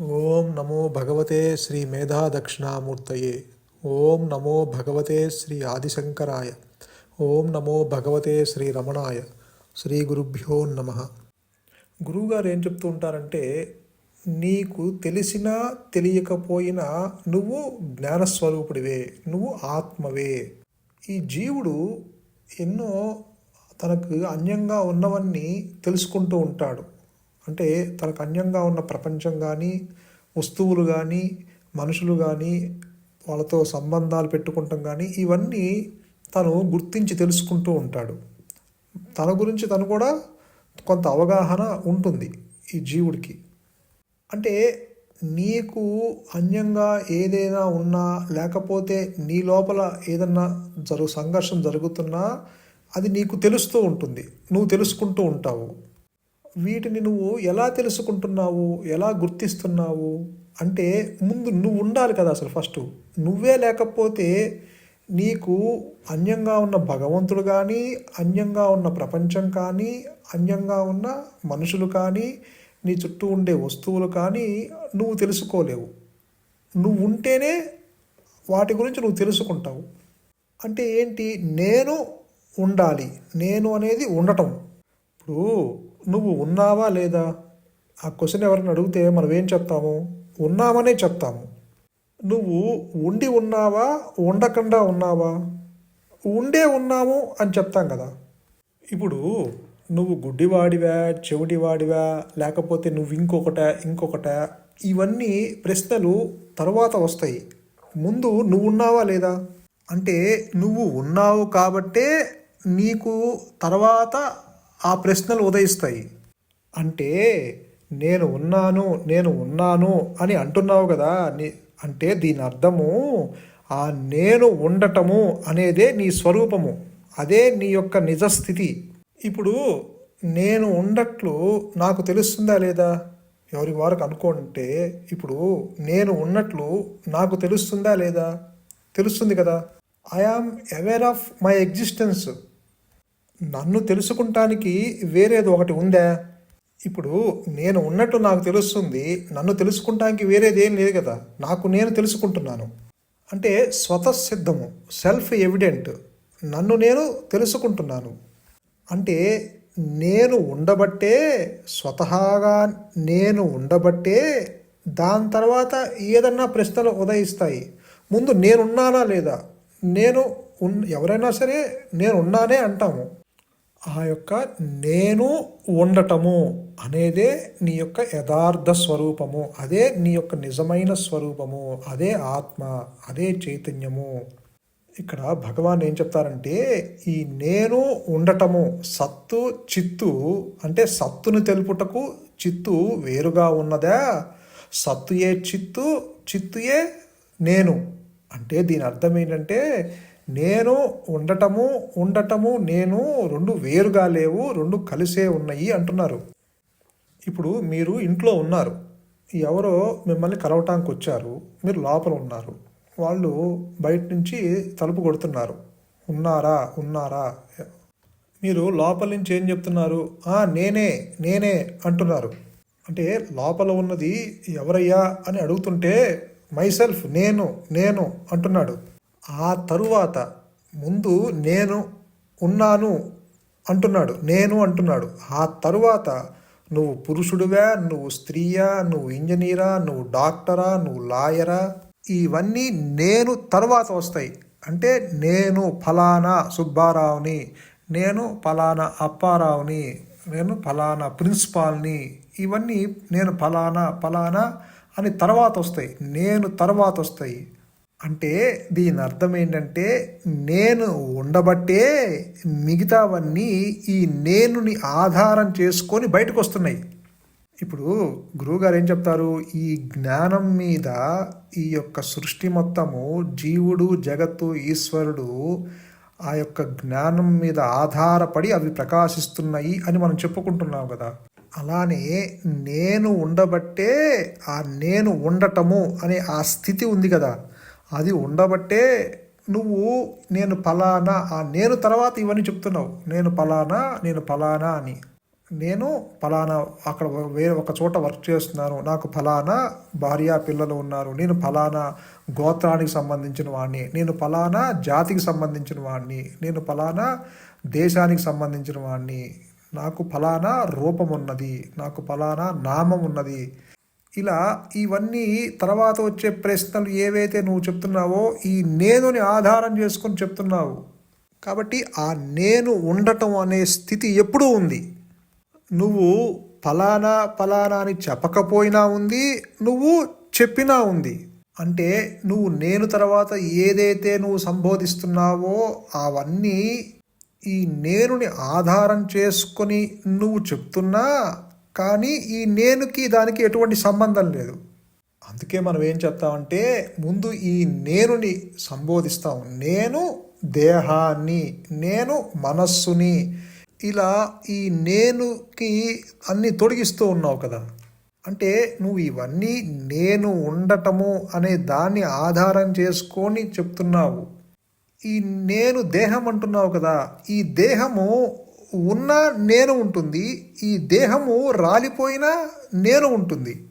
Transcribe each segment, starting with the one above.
ఓం నమో భగవతే శ్రీ మేధా దక్షిణామూర్తయే ఓం నమో భగవతే శ్రీ ఆదిశంకరాయ. ఓం నమో భగవతే శ్రీ రమణాయ. శ్రీ గురుభ్యో నమ. గురువుగారు ఏం చెప్తూ ఉంటారంటే నీకు తెలిసినా తెలియకపోయినా నువ్వు జ్ఞానస్వరూపుడివే నువ్వు ఆత్మవే. ఈ జీవుడు ఎన్నో తనకు అన్యంగా ఉన్నవన్నీ తెలుసుకుంటూ ఉంటాడు. అంటే తనకు అన్యంగా ఉన్న ప్రపంచం కానీ వస్తువులు కానీ మనుషులు కానీ వాళ్ళతో సంబంధాలు పెట్టుకుంటాం కానీ ఇవన్నీ తను గుర్తించి తెలుసుకుంటూ ఉంటాడు. తన గురించి తను కూడా కొంత అవగాహన ఉంటుంది ఈ జీవుడికి. అంటే నీకు అన్యంగా ఏదైనా ఉన్నా లేకపోతే నీ లోపల ఏదన్నా జరుగు సంఘర్షణ జరుగుతున్నా అది నీకు తెలుస్తూ ఉంటుంది. నువ్వు తెలుసుకుంటూ ఉంటావు. వీటిని నువ్వు ఎలా తెలుసుకుంటున్నావు? ఎలా గుర్తిస్తున్నావు? అంటే ముందు నువ్వు ఉండాలి కదా అసలు ఫస్ట్. నువ్వే లేకపోతే నీకు అన్యంగా ఉన్న భగవంతుడు కానీ అన్యంగా ఉన్న ప్రపంచం కానీ అన్యంగా ఉన్న మనుషులు కానీ నీ చుట్టూ ఉండే వస్తువులు కానీ నువ్వు తెలుసుకోలేవు. నువ్వు ఉంటేనే వాటి గురించి నువ్వు తెలుసుకుంటావు. అంటే ఏంటి? నేను ఉండాలి. నేను అనేది ఉండటం. ఇప్పుడు నువ్వు ఉన్నావా లేదా? ఆ క్వశ్చన్ ఎవరిని అడిగితే మనం ఏం చెప్తాము? ఉన్నామనే చెప్తాము. నువ్వు ఉండి ఉన్నావా? ఉండకుండా ఉన్నావా? ఉండే ఉన్నాము అని చెప్తాం కదా. ఇప్పుడు నువ్వు గుడ్డివాడివా? చెవిటివాడివా? లేకపోతే నువ్వు ఇంకొకట ఇంకొకట? ఇవన్నీ ప్రశ్నలు తర్వాత వస్తాయి. ముందు నువ్వు ఉన్నావా లేదా? అంటే నువ్వు ఉన్నావు కాబట్టే నీకు తర్వాత ఆ ప్రశ్నలు ఉదయిస్తాయి. అంటే నేను ఉన్నాను నేను ఉన్నాను అని అంటున్నావు కదా నీ అంటే దీని అర్థము ఆ నేను ఉండటము అనేదే నీ స్వరూపము అదే నీ యొక్క నిజస్థితి. ఇప్పుడు నేను ఉండట్లు నాకు తెలుస్తుందా లేదా? ఎవరి వారికి అనుకుంటే ఇప్పుడు నేను ఉన్నట్లు నాకు తెలుస్తుందా లేదా? తెలుస్తుంది కదా. I am aware of my existence నన్ను తెలుసుకుంటానికి వేరేది ఒకటి ఉందా? ఇప్పుడు నేను ఉన్నట్టు నాకు తెలుస్తుంది నన్ను తెలుసుకుంటానికి వేరేది ఏం లేదు కదా నాకు నేను తెలుసుకుంటున్నాను. అంటే స్వతసిద్ధము సెల్ఫ్ ఎవిడెంట్ నన్ను నేను తెలుసుకుంటున్నాను. అంటే నేను ఉండబట్టే స్వతహాగా నేను ఉండబట్టే దాని తర్వాత ఏదన్నా ప్రశ్నలు ఉదయిస్తాయి. ముందు నేనున్నానా లేదా? నేను ఉన్ ఎవరైనా సరే నేను ఉన్నానే అంటాము. ఆ యొక్క నేను ఉండటము అనేదే నీ యొక్క యథార్థ స్వరూపము. అదే నీ యొక్క నిజమైన స్వరూపము. అదే ఆత్మ. అదే చైతన్యము. ఇక్కడ భగవాన్ ఏం చెప్తారంటే ఈ నేను ఉండటము సత్తు చిత్తు అంటే సత్తును తెలుపుటకు చిత్తు వేరుగా ఉన్నదా? సత్తుయే చిత్తు చిత్తుయే నేను. అంటే దీని అర్థం ఏంటంటే నేను ఉండటము ఉండటము నేను రెండు వేరుగా లేవు రెండు కలిసే ఉన్నాయి అంటున్నారు. ఇప్పుడు మీరు ఇంట్లో ఉన్నారు. ఎవరో మిమ్మల్ని కలవటానికి వచ్చారు మీరు లోపల ఉన్నారు. వాళ్ళు బయట నుంచి తలుపు కొడుతున్నారు. ఉన్నారా ఉన్నారా? మీరు లోపల నుంచి ఏం చెప్తున్నారు? నేనే నేనే అంటున్నారు. అంటే లోపల ఉన్నది ఎవరయ్యా అని అడుగుతుంటే మైసెల్ఫ్ నేను నేను అంటున్నాడు. ఆ తరువాత ముందు నేను ఉన్నాను అంటున్నాడు నేను అంటున్నాడు. ఆ తరువాత నువ్వు పురుషుడివా నువ్వు స్త్రీయా నువ్వు ఇంజనీరా నువ్వు డాక్టరా నువ్వు లాయరా? ఇవన్నీ నేను తర్వాత వస్తాయి. అంటే నేను ఫలానా సుబ్బారావుని నేను ఫలానా అప్పారావుని నేను ఫలానా ప్రిన్సిపాల్ని ఇవన్నీ నేను ఫలానా ఫలానా అని తర్వాత వస్తాయి. నేను తర్వాత వస్తాయి. అంటే దీని అర్థం ఏంటంటే నేను ఉండబట్టే మిగతావన్నీ ఈ నేనుని ఆధారం చేసుకొని బయటకు వస్తున్నాయి ఇప్పుడు గురువుగారు ఏం చెప్తారు? ఈ జ్ఞానం మీద ఈ యొక్క సృష్టి మొత్తము జీవుడు జగత్తు ఈశ్వరుడు ఆ యొక్క జ్ఞానం మీద ఆధారపడి అవి ప్రకాశిస్తున్నాయి అని మనం చెప్పుకుంటున్నాం కదా. అలానే నేను ఉండబట్టే ఆ నేను ఉండటము అనే ఆ స్థితి ఉంది కదా. అది ఉండబట్టే నువ్వు నేను ఫలానా ఆ నేను తర్వాత ఇవన్నీ చెప్తున్నావు. నేను ఫలానా నేను ఫలానా అని. నేను ఫలానా అక్కడ వేరే ఒక చోట వర్క్ చేస్తున్నాను. నాకు ఫలానా భార్య పిల్లలు ఉన్నారు. నేను ఫలానా గోత్రానికి సంబంధించిన వాడిని నేను ఫలానా జాతికి సంబంధించిన వాడిని నేను ఫలానా దేశానికి సంబంధించిన వాడిని నాకు ఫలానా రూపం ఉన్నది. నాకు ఫలానా నామం ఉన్నది. ఇలా ఇవన్నీ తర్వాత వచ్చే ప్రశ్నలు ఏవైతే నువ్వు చెప్తున్నావో ఈ నేనుని ఆధారం చేసుకొని చెప్తున్నావు. కాబట్టి ఆ నేను ఉండటం అనే స్థితి ఎప్పుడూ ఉంది. నువ్వు ఫలానా ఫలానా అని చెప్పకపోయినా ఉంది నువ్వు చెప్పినా ఉంది. అంటే నువ్వు నేను తర్వాత ఏదైతే నువ్వు సంబోధిస్తున్నావో అవన్నీ ఈ నేనుని ఆధారం చేసుకొని నువ్వు చెప్తున్నా కానీ ఈ నేనుకి దానికి ఎటువంటి సంబంధం లేదు. అందుకే మనం ఏం చెప్తామంటే ముందు ఈ నేనుని సంబోధిస్తాం నేను దేహాన్ని నేను మనస్సుని. ఇలా ఈ నేనుకి అన్ని తొడిగిస్తూ ఉన్నావు కదా. అంటే నువ్వు ఇవన్నీ నేను ఉండటము అనే దాన్ని ఆధారం చేసుకొని చెప్తున్నావు. ఈ నేను దేహం అంటున్నావు కదా. ఈ దేహము ఉన్న నేను ఉంటుంది ఈ దేహము రాలిపోయినా నేను ఉంటుంది.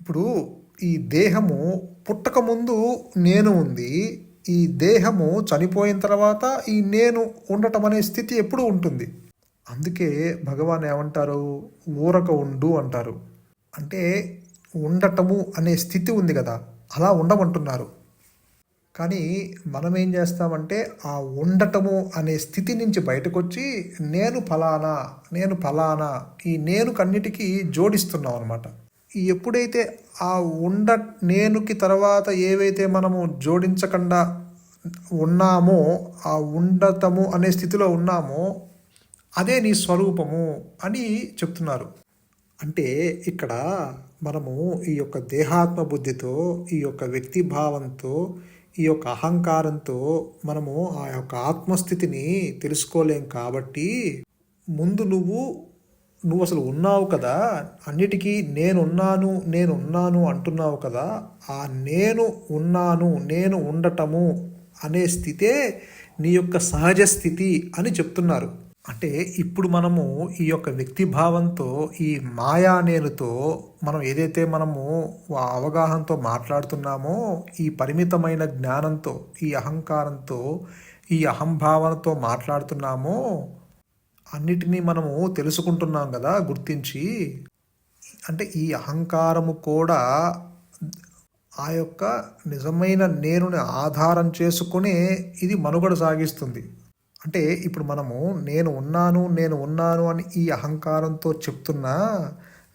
ఇప్పుడు ఈ దేహము పుట్టకముందు నేను ఉంది ఈ దేహము చనిపోయిన తర్వాత ఈ నేను ఉండటం అనే స్థితి ఎప్పుడు ఉంటుంది. అందుకే భగవాన్ ఏమంటారు? ఊరక ఉండు అంటారు. అంటే ఉండటము అనే స్థితి ఉంది కదా అలా ఉండమంటున్నారు. కానీ మనం ఏం చేస్తామంటే ఆ ఉండటము అనే స్థితి నుంచి బయటకు వచ్చి నేను ఫలానా నేను ఫలానా ఈ నేను కన్నిటికీ జోడిస్తున్నాం అనమాట ఎప్పుడైతే ఆ ఉండ నేనుకి తర్వాత ఏవైతే మనము జోడించకుండా ఉన్నామో ఆ ఉండటము అనే స్థితిలో ఉన్నామో అదే నీ స్వరూపము అని చెప్తున్నారు. అంటే ఇక్కడ మనము ఈ యొక్క దేహాత్మ బుద్ధితో ఈ యొక్క వ్యక్తి భావంతో ఈ యొక్క అహంకారంతో మనము ఆ యొక్క ఆత్మస్థితిని తెలుసుకోలేం కాబట్టి ముందు నువ్వు నువ్వు అసలు ఉన్నావు కదా అన్నిటికీ నేనున్నాను నేనున్నాను అంటున్నావు కదా ఆ నేను ఉన్నాను నేను ఉండటము అనే స్థితే నీ యొక్క సహజ స్థితి అని చెప్తున్నారు. అంటే ఇప్పుడు మనము ఈ యొక్క వ్యక్తి భావంతో ఈ మాయా నేనుతో మనం ఏదైతే మనము అవగాహనతో మాట్లాడుతున్నామో ఈ పరిమితమైన జ్ఞానంతో ఈ అహంకారంతో ఈ అహంభావనతో మాట్లాడుతున్నామో అన్నిటినీ మనము తెలుసుకుంటున్నాం కదా గుర్తించి అంటే ఈ అహంకారము కూడా ఆ యొక్క నిజమైన నేనుని ఆధారం చేసుకునే ఇది మనుగడ సాగిస్తుంది. అంటే ఇప్పుడు మనము నేను ఉన్నాను నేను ఉన్నాను అని ఈ అహంకారంతో చెప్తున్నా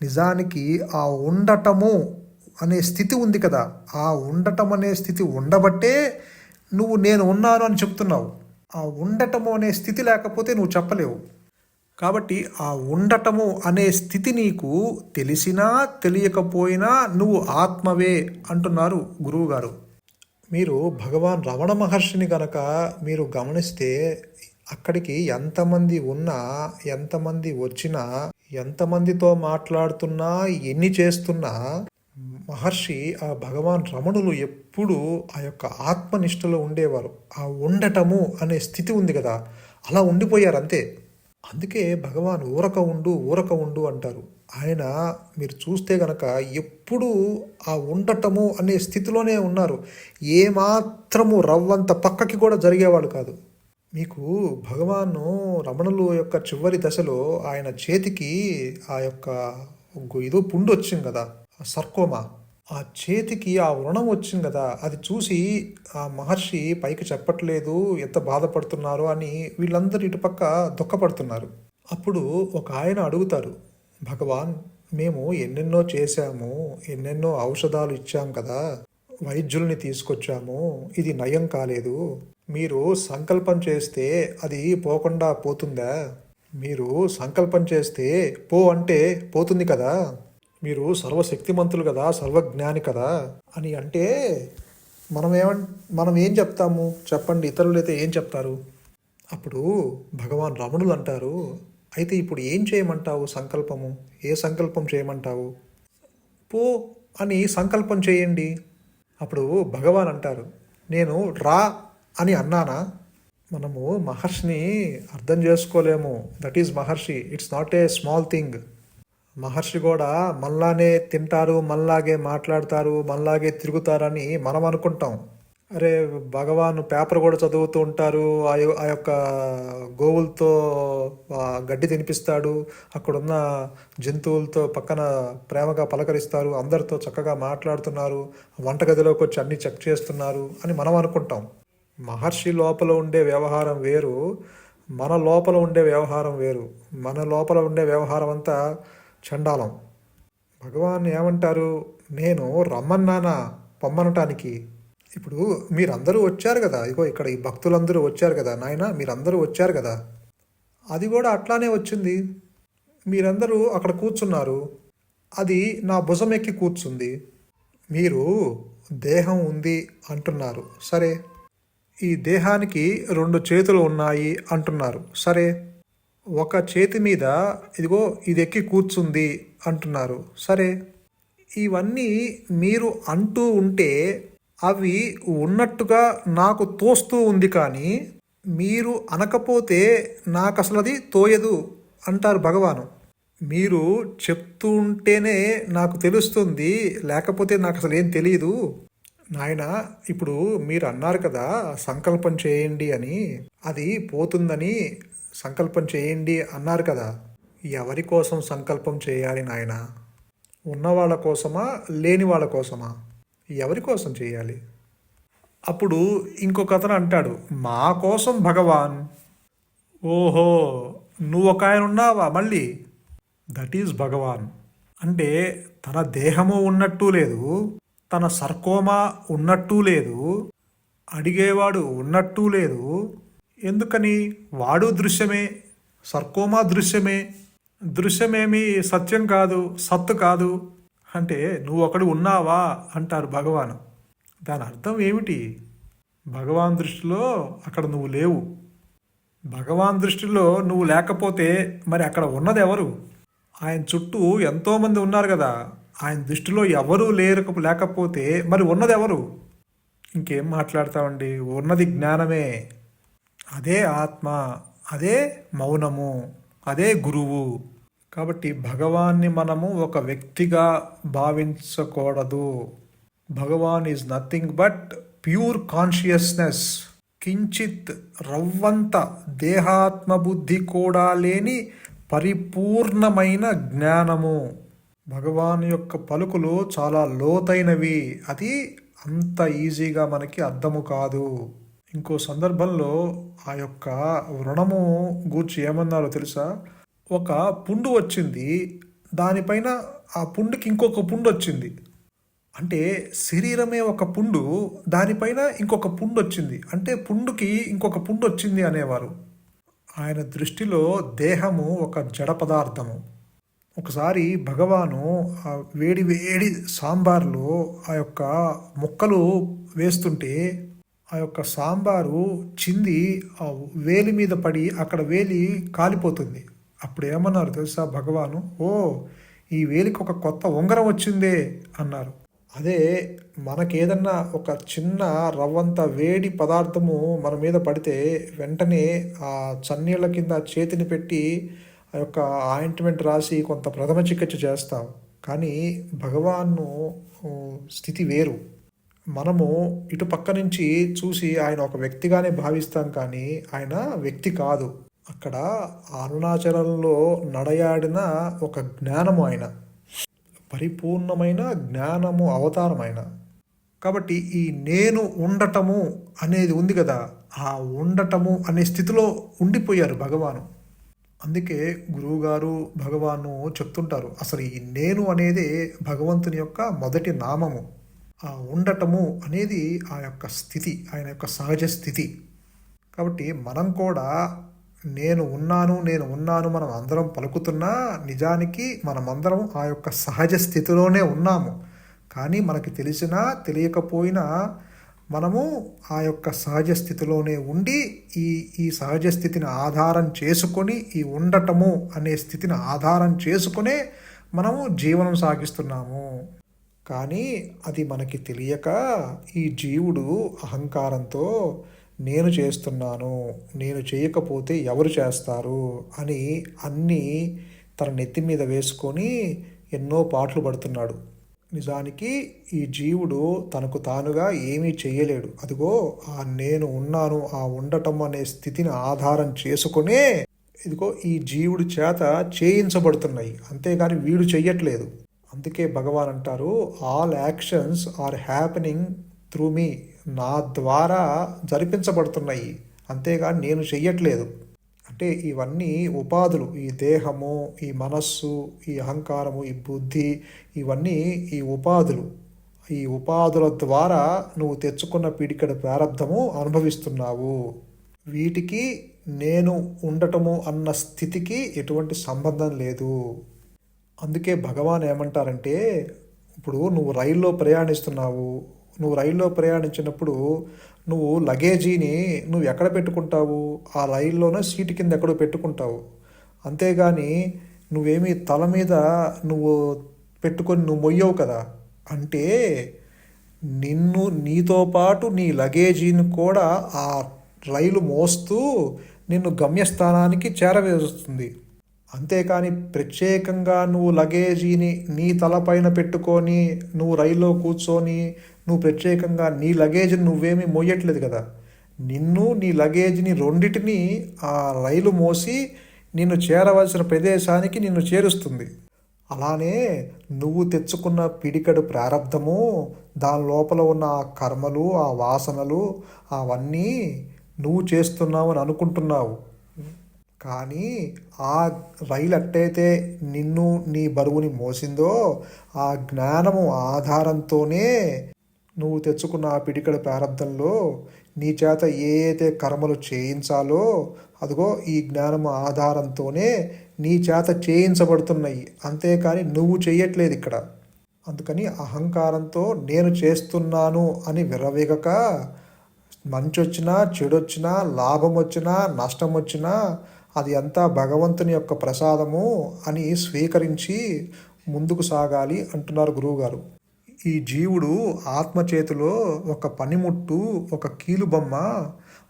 నిజానికి ఆ ఉండటము అనే స్థితి ఉంది కదా. ఆ ఉండటం అనే స్థితి ఉండబట్టే నువ్వు నేను ఉన్నాను అని చెప్తున్నావు. ఆ ఉండటము అనే స్థితి లేకపోతే నువ్వు చెప్పలేవు. కాబట్టి ఆ ఉండటము అనే స్థితి నీకు తెలిసినా తెలియకపోయినా నువ్వు ఆత్మవే అంటున్నారు గురువుగారు. మీరు భగవాన్ రమణ మహర్షిని కనుక మీరు గమనిస్తే అక్కడికి ఎంతమంది ఉన్నా ఎంతమంది వచ్చినా ఎంతమందితో మాట్లాడుతున్నా ఎన్ని చేస్తున్నా మహర్షి ఆ భగవాన్ రమణులు ఎప్పుడు ఆ యొక్క ఆత్మనిష్టలో ఉండేవారు. ఆ ఉండటము అనే స్థితి ఉంది కదా అలా ఉండిపోయారు అంతే. అందుకే భగవాన్ ఊరక ఉండు ఊరక ఉండు అంటారు. ఆయన మీరు చూస్తే గనక ఎప్పుడూ ఆ ఉండటము అనే స్థితిలోనే ఉన్నారు. ఏమాత్రము రవ్వంత పక్కకి కూడా జరిగేవాడు కాదు. మీకు భగవాను రమణులు యొక్క చివరి దశలో ఆయన చేతికి ఆ యొక్క ఏదో పుండు వచ్చింది కదా సర్కోమా. ఆ చేతికి ఆ వ్రణం వచ్చింది కదా అది చూసి ఆ మహర్షి పైకి చెప్పట్లేదు ఎంత బాధపడుతున్నారు అని వీళ్ళందరూ ఇటుపక్క దుఃఖపడుతున్నారు. అప్పుడు ఒక ఆయన అడుగుతారు భగవాన్ మేము ఎన్నెన్నో చేశాము ఎన్నెన్నో ఔషధాలు ఇచ్చాం కదా వైద్యుల్ని తీసుకొచ్చాము ఇది నయం కాలేదు. మీరు సంకల్పం చేస్తే అది పోకుండా పోతుందా? మీరు సంకల్పం చేస్తే పో అంటే పోతుంది కదా? మీరు సర్వశక్తిమంతులు కదా సర్వజ్ఞాని కదా? అని అంటే మనం ఏమన్ మనం ఏం చెప్తాము? చెప్పండి ఇతరులైతే ఏం చెప్తారు? అప్పుడు భగవాన్ రమణులు అంటారు అయితే ఇప్పుడు ఏం చేయమంటావు సంకల్పము? ఏ సంకల్పం చేయమంటావు? పో అని సంకల్పం చేయండి. అప్పుడు భగవాన్ అంటారు నేను రా అని అన్నానా? మనము మహర్షిని అర్థం చేసుకోలేము. That is Maharshi it's not a small thing Maharshi కూడా మనలానే తింటారు మనలాగే మాట్లాడతారు మనలాగే తిరుగుతారని మనం అనుకుంటాం. అరే భగవాన్ పేపర్ కూడా చదువుతూ ఉంటారు. ఆ ఆ యొక్క గోవులతో గడ్డి తినిపిస్తాడు. అక్కడున్న జంతువులతో పక్కన ప్రేమగా పలకరిస్తారు. అందరితో చక్కగా మాట్లాడుతున్నారు. వంటగదిలోకి వచ్చి అన్ని చెక్ చేస్తున్నారు అని మనం అనుకుంటాం. మహర్షి లోపల ఉండే వ్యవహారం వేరు. మన లోపల ఉండే వ్యవహారం వేరు. మన లోపల ఉండే వ్యవహారం అంతా చండాలం. భగవాన్ ఏమంటారు? నేను రమ్మన్నానా? పొమ్మనటానికి ఇప్పుడు మీరందరూ వచ్చారు కదా. ఇగో ఇక్కడ ఈ భక్తులందరూ వచ్చారు కదా. నాయన మీరందరూ వచ్చారు కదా. అది కూడా అట్లానే వచ్చింది. మీరందరూ అక్కడ కూర్చున్నారు. అది నా భుజం ఎక్కి కూర్చుంది. మీరు దేహం ఉంది అంటున్నారు. సరే. ఈ దేహానికి రెండు చేతులు ఉన్నాయి అంటున్నారు. సరే. ఒక చేతి మీద ఇదిగో ఇది ఎక్కి కూర్చుంది అంటున్నారు. సరే. ఇవన్నీ మీరు అంటూ ఉంటే అవి ఉన్నట్టుగా నాకు తోస్తూ ఉంది కానీ మీరు అనకపోతే నాకు అసలు అది తోయదు అంటారు భగవాను. మీరు చెప్తూ ఉంటేనే నాకు తెలుస్తుంది లేకపోతే నాకు అసలు ఏం తెలియదు నాయన ఇప్పుడు మీరు అన్నారు కదా సంకల్పం చేయండి అని. అది పోతుందని సంకల్పం చేయండి అన్నారు కదా. ఎవరి కోసం సంకల్పం చేయాలి నాయన? ఉన్నవాళ్ళ కోసమా లేని వాళ్ళ కోసమా? ఎవరి కోసం చేయాలి? అప్పుడు ఇంకొక అతను అంటాడు మా కోసం భగవాన్. ఓహో నువ్వు ఒక ఆయన ఉన్నావా మళ్ళీ? That is Bhagavan. అంటే తన దేహము ఉన్నట్టు లేదు తన సర్కోమా ఉన్నట్టు లేదు అడిగేవాడు ఉన్నట్టు లేదు. ఎందుకని? వాడు దృశ్యమే సర్కోమా దృశ్యమే. దృశ్యమేమి సత్యం కాదు సత్తు కాదు. అంటే నువ్వు ఒకడు ఉన్నావా అంటారు భగవాన్. దాని అర్థం ఏమిటి? భగవాన్ దృష్టిలో అక్కడ నువ్వు లేవు. భగవాన్ దృష్టిలో నువ్వు లేకపోతే మరి అక్కడ ఉన్నది ఎవరు? ఆయన చుట్టూ ఎంతోమంది ఉన్నారు కదా. ఆయన దృష్టిలో ఎవరూ లేరు లేకపోతే మరి ఉన్నది ఎవరు? ఇంకేం మాట్లాడతామండి? ఉన్నది జ్ఞానమే. అదే ఆత్మ అదే మౌనము అదే గురువు. కాబట్టి భగవాన్ని మనము ఒక వ్యక్తిగా భావించకూడదు. Bhagavan is nothing but pure consciousness. కించిత్ రవ్వంత దేహాత్మ బుద్ధి కూడా లేని పరిపూర్ణమైన జ్ఞానము. భగవాన్ యొక్క పలుకులు చాలా లోతైనవి. అది అంత ఈజీగా మనకి అర్థము కాదు. ఇంకో సందర్భంలో ఆ యొక్క రుణము గూర్చి ఏమన్నారో తెలుసా? ఒక పుండు వచ్చింది దానిపైన ఆ పుండుకి ఇంకొక పుండు వచ్చింది. అంటే శరీరమే ఒక పుండు దానిపైన ఇంకొక పుండు వచ్చింది. అంటే పుండుకి ఇంకొక పుండు వచ్చింది అనేవారు. ఆయన దృష్టిలో దేహము ఒక జడ పదార్థము. ఒకసారి భగవాను ఆ వేడి వేడి సాంబార్లో ఆ యొక్క ముక్కలు వేస్తుంటే ఆ యొక్క సాంబారు చింది ఆ వేలి మీద పడి అక్కడ వేలి కాలిపోతుంది. అప్పుడు ఏమన్నారు తెలుసా భగవాను? ఓ ఈ వేలికి ఒక కొత్త ఉంగరం వచ్చిందే అన్నారు. అదే మనకేదన్నా ఒక చిన్న రవ్వంత వేడి పదార్థము మన మీద పడితే వెంటనే ఆ చన్నీళ్ళ కింద చేతిని పెట్టి ఆ యొక్క ఆయింట్మెంట్ రాసి కొంత ప్రథమ చికిత్స చేస్తాం. కానీ భగవాను స్థితి వేరు. మనము ఇటు పక్క నుంచి చూసి ఆయన ఒక వ్యక్తిగానే భావిస్తాం కానీ ఆయన వ్యక్తి కాదు. అక్కడ అరుణాచలంలో నడయాడిన ఒక జ్ఞానము ఆయన. పరిపూర్ణమైన జ్ఞానము అవతారమైన. కాబట్టి ఈ నేను ఉండటము అనేది ఉంది కదా. ఆ ఉండటము అనే స్థితిలో ఉండిపోయారు భగవాను. అందుకే గురువుగారు భగవాను చెప్తుంటారు అసలు ఈ నేను అనేది భగవంతుని యొక్క మొదటి నామము. ఆ ఉండటము అనేది ఆ యొక్క స్థితి ఆయన యొక్క సహజ స్థితి. కాబట్టి మనం కూడా నేను ఉన్నాను నేను ఉన్నాను మనం అందరం పలుకుతున్నా నిజానికి మనమందరం ఆ యొక్క సహజ స్థితిలోనే ఉన్నాము. కానీ మనకి తెలిసినా తెలియకపోయినా మనము ఆ యొక్క సహజ స్థితిలోనే ఉండి ఈ ఈ సహజ స్థితిని ఆధారం చేసుకొని ఈ ఉండటము అనే స్థితిని ఆధారం చేసుకునే మనము జీవనం సాగిస్తున్నాము. కానీ అది మనకి తెలియక ఈ జీవుడు అహంకారంతో నేను చేస్తున్నాను నేను చేయకపోతే ఎవరు చేస్తారు అని అన్నీ తన నెత్తి మీద వేసుకొని ఎన్నో పాటలు పడుతున్నాడు. నిజానికి ఈ జీవుడు తనకు తానుగా ఏమీ చేయలేడు. అదిగో ఆ నేను ఉన్నాను ఆ ఉండటం అనే స్థితిని ఆధారం చేసుకునే ఇదిగో ఈ జీవుడి చేత చేయించబడుతున్నాయి. అంతేగాని వీడు చెయ్యట్లేదు. అందుకే భగవాన్ అంటారు all actions are happening through మీ నా ద్వారా జరిపించబడుతున్నాయి. అంతేగాని నేను చెయ్యట్లేదు. అంటే ఇవన్నీ ఉపాధులు. ఈ దేహము ఈ మనస్సు ఈ అహంకారము ఈ బుద్ధి ఇవన్నీ ఈ ఉపాధులు. ఈ ఉపాధుల ద్వారా నువ్వు తెచ్చుకున్న పీడికడ ప్రారంధము అనుభవిస్తున్నావు. వీటికి నేను ఉండటము అన్న స్థితికి ఎటువంటి సంబంధం లేదు. అందుకే భగవాన్ ఏమంటారంటే ఇప్పుడు నువ్వు రైల్లో ప్రయాణిస్తున్నావు. నువ్వు రైల్లో ప్రయాణించినప్పుడు నువ్వు లగేజీని నువ్వు ఎక్కడ పెట్టుకుంటావు? ఆ రైల్లోనే సీటు కింద ఎక్కడో పెట్టుకుంటావు. అంతేగాని నువ్వేమి తల మీద నువ్వు పెట్టుకొని నువ్వు మొయ్యవు కదా. అంటే నిన్ను నీతో పాటు నీ లగేజీని కూడా ఆ రైలు మోస్తూ నిన్ను గమ్యస్థానానికి చేరవేస్తుంది అంతేకాని ప్రత్యేకంగా నువ్వు లగేజీని నీ తలపైన పెట్టుకొని నువ్వు రైల్లో కూర్చొని నువ్వు ప్రత్యేకంగా నీ లగేజ్ని నువ్వేమీ మోయట్లేదు కదా. నిన్ను నీ లగేజ్ని రెండిటిని ఆ రైలు మోసి నిన్ను చేరవలసిన ప్రదేశానికి నిన్ను చేరుస్తుంది. అలానే నువ్వు తెచ్చుకున్న పిడికడు ప్రారంధము దాని లోపల ఉన్న ఆ కర్మలు ఆ వాసనలు అవన్నీ నువ్వు చేస్తున్నావు అని అనుకుంటున్నావు. కానీ ఆ రైలు అట్టయితే నిన్ను నీ బరువుని మోసిందో ఆ జ్ఞానము ఆధారంతోనే నువ్వు తెచ్చుకున్న ఆ పిడికడ ప్రారంధంలో నీ చేత ఏ అయితే కర్మలు చేయించాలో అదిగో ఈ జ్ఞానము ఆధారంతోనే నీ చేత చేయించబడుతున్నాయి. అంతేకాని నువ్వు చేయట్లేదు ఇక్కడ. అందుకని అహంకారంతో నేను చేస్తున్నాను అని విరవేగక మంచి వచ్చినా చెడు వచ్చినా లాభం వచ్చినా నష్టం వచ్చినా అది అంతా భగవంతుని యొక్క ప్రసాదము అని స్వీకరించి ముందుకు సాగాలి అంటున్నారు గురువుగారు. ఈ జీవుడు ఆత్మ చేతిలో ఒక పనిముట్టు ఒక కీలుబొమ్మ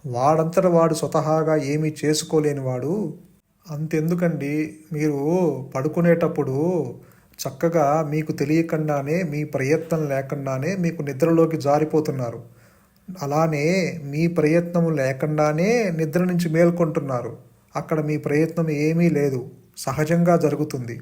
వాడంతట వాడు స్వతహాగా ఏమీ చేసుకోలేనివాడు అంతెందుకండి మీరు పడుకునేటప్పుడు చక్కగా మీకు తెలియకుండానే మీ ప్రయత్నం లేకుండానే మీకు నిద్రలోకి జారిపోతున్నారు. అలానే మీ ప్రయత్నం లేకుండానే నిద్ర నుంచి మేల్కొంటున్నారు. అక్కడ మీ ప్రయత్నం ఏమీ లేదు. సహజంగా జరుగుతుంది.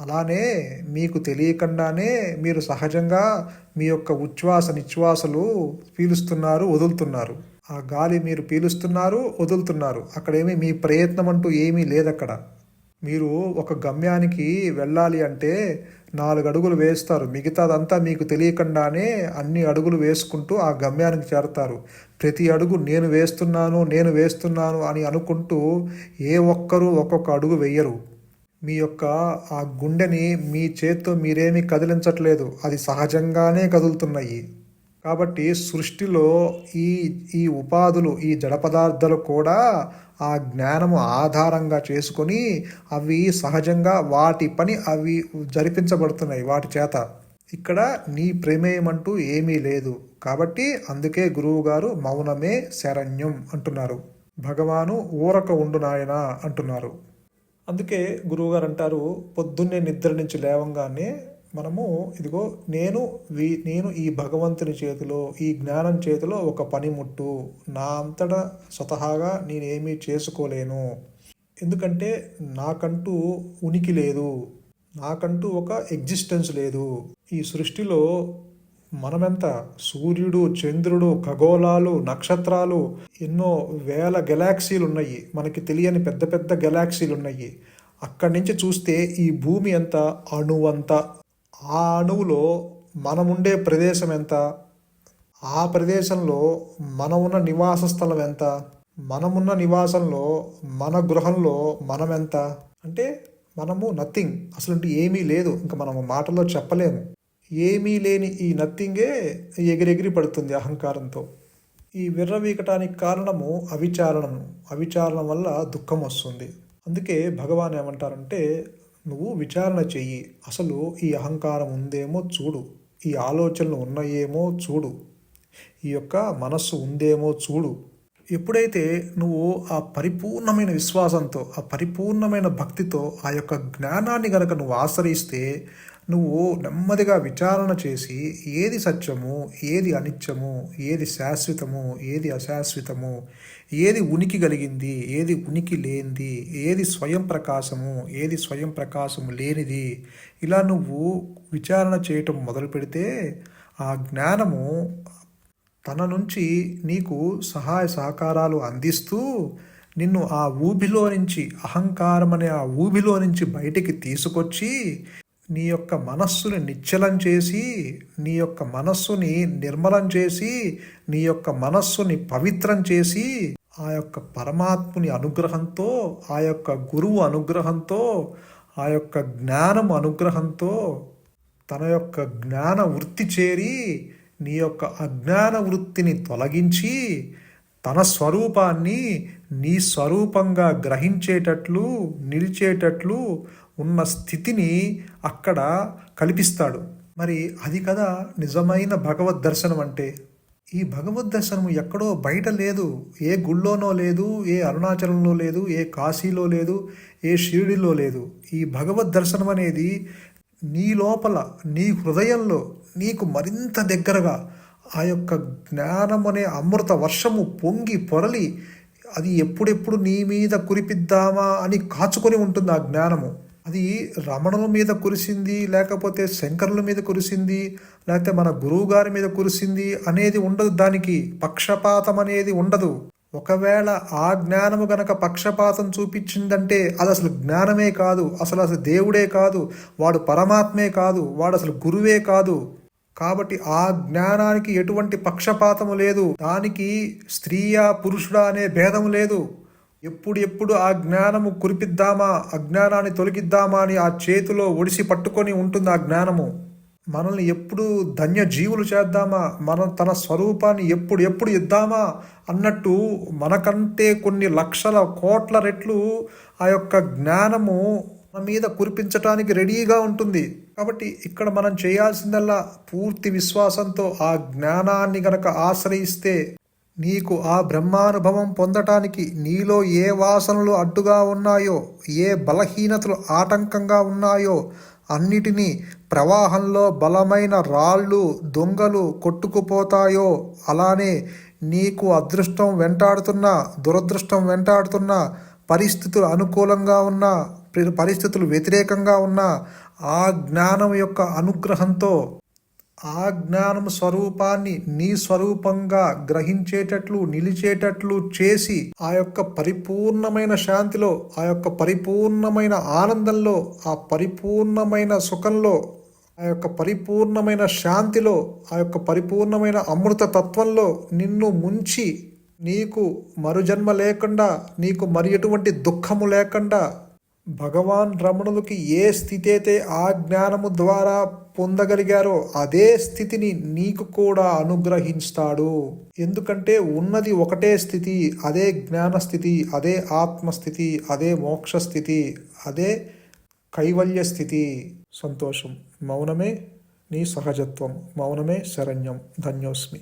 అలానే మీకు తెలియకుండానే మీరు సహజంగా మీ యొక్క ఉచ్ఛ్వాస నిశ్వాసలు పీలుస్తున్నారు వదులుతున్నారు. ఆ గాలి మీరు పీలుస్తున్నారు వదులుతున్నారు. అక్కడేమీ మీ ప్రయత్నం అంటూ ఏమీ లేదక్కడ. మీరు ఒక గమ్యానికి వెళ్ళాలి అంటే నాలుగు అడుగులు వేస్తారు. మిగతాదంతా మీకు తెలియకుండానే అన్ని అడుగులు వేసుకుంటూ ఆ గమ్యానికి చేరతారు. ప్రతి అడుగు నేను వేస్తున్నాను నేను వేస్తున్నాను అని అనుకుంటూ ఏ ఒక్కరూ ఒక్కొక్క అడుగు వెయ్యరు మీ యొక్క ఆ గుండెని మీ చేత్తో మీరేమీ కదిలించట్లేదు. అది సహజంగానే కదులుతున్నాయి. కాబట్టి సృష్టిలో ఈ ఈ ఉపాధులు ఈ జడ పదార్థాలు కూడా ఆ జ్ఞానము ఆధారంగా చేసుకొని అవి సహజంగా వాటి పని అవి జరిపించబడుతున్నాయి వాటి చేత. ఇక్కడ నీ ప్రమేయం అంటూ ఏమీ లేదు. కాబట్టి అందుకే గురువుగారు మౌనమే శరణ్యం అంటున్నారు. భగవాను ఊరక ఉండు నాయన అంటున్నారు. అందుకే గురువుగారు అంటారు పొద్దున్నే నిద్ర నుంచి లేవంగానే మనము ఇదిగో నేను వీ నేను ఈ భగవంతుని చేతిలో ఈ జ్ఞానం చేతిలో ఒక పనిముట్టు నా అంతటా స్వతహాగా నేనేమీ చేసుకోలేను. ఎందుకంటే నాకంటూ ఉనికి లేదు. నాకంటూ ఒక ఎగ్జిస్టెన్స్ లేదు. ఈ సృష్టిలో మనమెంత సూర్యుడు చంద్రుడు ఖగోళాలు నక్షత్రాలు ఎన్నో వేల గెలాక్సీలు ఉన్నాయి. మనకి తెలియని పెద్ద పెద్ద గెలాక్సీలు ఉన్నాయి. అక్కడి నుంచి చూస్తే ఈ భూమి ఎంత? అణువంత ఆ అణువులో మనముండే ప్రదేశం ఎంత? ఆ ప్రదేశంలో మనం ఉన్న నివాస స్థలం ఎంత? మనమున్న నివాసంలో మన గృహంలో మనం ఎంత? అంటే మనము నథింగ్ అసలు ఏమీ లేదు. ఇంకా మనము మాటల్లో చెప్పలేము. ఏమీ లేని ఈ నత్తింగే ఎగిరెగిరి పడుతుంది అహంకారంతో. ఈ విర్రవీకటానికి కారణము అవిచారణము అవిచారణం వల్ల దుఃఖం వస్తుంది. అందుకే భగవాన్ ఏమంటారంటే నువ్వు విచారణ చెయ్యి. అసలు ఈ అహంకారం ఉందేమో చూడు. ఈ ఆలోచనలు ఉన్నాయేమో చూడు. ఈ యొక్క మనస్సు ఉందేమో చూడు. ఎప్పుడైతే నువ్వు ఆ పరిపూర్ణమైన విశ్వాసంతో ఆ పరిపూర్ణమైన భక్తితో ఆ యొక్క జ్ఞానాన్ని గనక నువ్వు ఆశ్రయిస్తే నువ్వు నెమ్మదిగా విచారణ చేసి ఏది సత్యము ఏది అనిత్యము ఏది శాశ్వతము ఏది అశాశ్వతము ఏది ఉనికి కలిగింది ఏది ఉనికి లేనిది ఏది స్వయం ప్రకాశము ఏది స్వయం ప్రకాశము లేనిది. ఇలా నువ్వు విచారణ చేయటం మొదలు పెడితే ఆ జ్ఞానము తన నుంచి నీకు సహాయ సహకారాలు అందిస్తూ నిన్ను ఆ ఊబిలో నుంచి అహంకారం అనే ఆ ఊబిలో నుంచి బయటికి తీసుకొచ్చి నీ యొక్క మనస్సుని నిశ్చలం చేసి నీ యొక్క మనస్సుని నిర్మలం చేసి నీ యొక్క మనస్సుని పవిత్రం చేసి ఆ యొక్క పరమాత్ముని అనుగ్రహంతో ఆ యొక్క గురువు అనుగ్రహంతో ఆ యొక్క జ్ఞానం అనుగ్రహంతో తన యొక్క జ్ఞాన వృత్తి చేరి నీ యొక్క అజ్ఞాన వృత్తిని తొలగించి తన స్వరూపాన్ని నీ స్వరూపంగా గ్రహించేటట్లు నిలిచేటట్లు ఉన్న స్థితిని అక్కడ కల్పిస్తాడు. మరి అది కదా నిజమైన భగవద్ దర్శనం అంటే. ఈ భగవద్ దర్శనం ఎక్కడో బయట లేదు. ఏ గుళ్ళోనో లేదు ఏ అరుణాచలంలో లేదు ఏ కాశీలో లేదు ఏ షిరిడిలో లేదు. ఈ భగవద్ దర్శనం అనేది నీ లోపల నీ హృదయంలో నీకు మరింత దగ్గరగా ఆ యొక్క జ్ఞానం అనే అమృత వర్షము పొంగి పొరలి అది ఎప్పుడెప్పుడు నీ మీద కురిపిద్దామా అని కాచుకొని ఉంటుంది ఆ జ్ఞానము. అది రమణుల మీద కురిసింది లేకపోతే శంకరుల మీద కురిసింది లేకపోతే మన గురువు గారి మీద కురిసింది అనేది ఉండదు దానికి. పక్షపాతం అనేది ఉండదు. ఒకవేళ ఆ జ్ఞానము గనక పక్షపాతం చూపించిందంటే అది అసలు జ్ఞానమే కాదు అసలు అసలు దేవుడే కాదు వాడు పరమాత్మే కాదు వాడు అసలు గురువే కాదు. కాబట్టి ఆ జ్ఞానానికి ఎటువంటి పక్షపాతము లేదు. దానికి స్త్రీయా పురుషుడా అనే భేదము లేదు. ఎప్పుడు ఎప్పుడు ఆ జ్ఞానము కురిపిద్దామా? అజ్ఞానాన్ని తొలగిద్దామా అని ఆ చేతిలో ఒడిసి పట్టుకొని ఉంటుంది ఆ జ్ఞానము. మనల్ని ఎప్పుడు ధన్య జీవులు చేద్దామా? మనం తన స్వరూపాన్ని ఎప్పుడు ఎప్పుడు ఇద్దామా? అన్నట్టు మనకంటే కొన్ని లక్షల కోట్ల రెట్లు ఆ యొక్క జ్ఞానము మన మీద కురిపించటానికి రెడీగా ఉంటుంది. కాబట్టి ఇక్కడ మనం చేయాల్సిందల్లా పూర్తి విశ్వాసంతో ఆ జ్ఞానాన్ని గనక ఆశ్రయిస్తే నీకు ఆ బ్రహ్మానుభవం పొందటానికి నీలో ఏ వాసనలు అడ్డుగా ఉన్నాయో ఏ బలహీనతలు ఆటంకంగా ఉన్నాయో అన్నిటినీ ప్రవాహంలో బలమైన రాళ్ళు దొంగలు కొట్టుకుపోతాయో అలానే నీకు అదృష్టం వెంటాడుతున్న దురదృష్టం వెంటాడుతున్న పరిస్థితులు అనుకూలంగా ఉన్న పరిస్థితులు వ్యతిరేకంగా ఉన్న ఆ జ్ఞానం యొక్క అనుగ్రహంతో ఆ జ్ఞానం స్వరూపాన్ని నీ స్వరూపంగా గ్రహించేటట్లు నిలిచేటట్లు చేసి ఆ యొక్క పరిపూర్ణమైన శాంతిలో ఆ యొక్క పరిపూర్ణమైన ఆనందంలో ఆ పరిపూర్ణమైన సుఖంలో ఆ యొక్క పరిపూర్ణమైన శాంతిలో ఆ యొక్క పరిపూర్ణమైన అమృత తత్వంలో నిన్ను ముంచి నీకు మరుజన్మ లేకుండా నీకు మరి ఎటువంటి దుఃఖము లేకుండా భగవాన్ రమణులకి ఏ స్థితి అయితే ఆ జ్ఞానము ద్వారా పొందగలిగారో అదే స్థితిని నీకు కూడా అనుగ్రహిస్తాడు ఎందుకంటే ఉన్నది ఒకటే స్థితి అదే జ్ఞానస్థితి అదే ఆత్మస్థితి అదే మోక్ష స్థితి అదే కైవల్య స్థితి సంతోషం. మౌనమే నీ సహజత్వం. మౌనమే శరణ్యం. ధన్యోస్మి.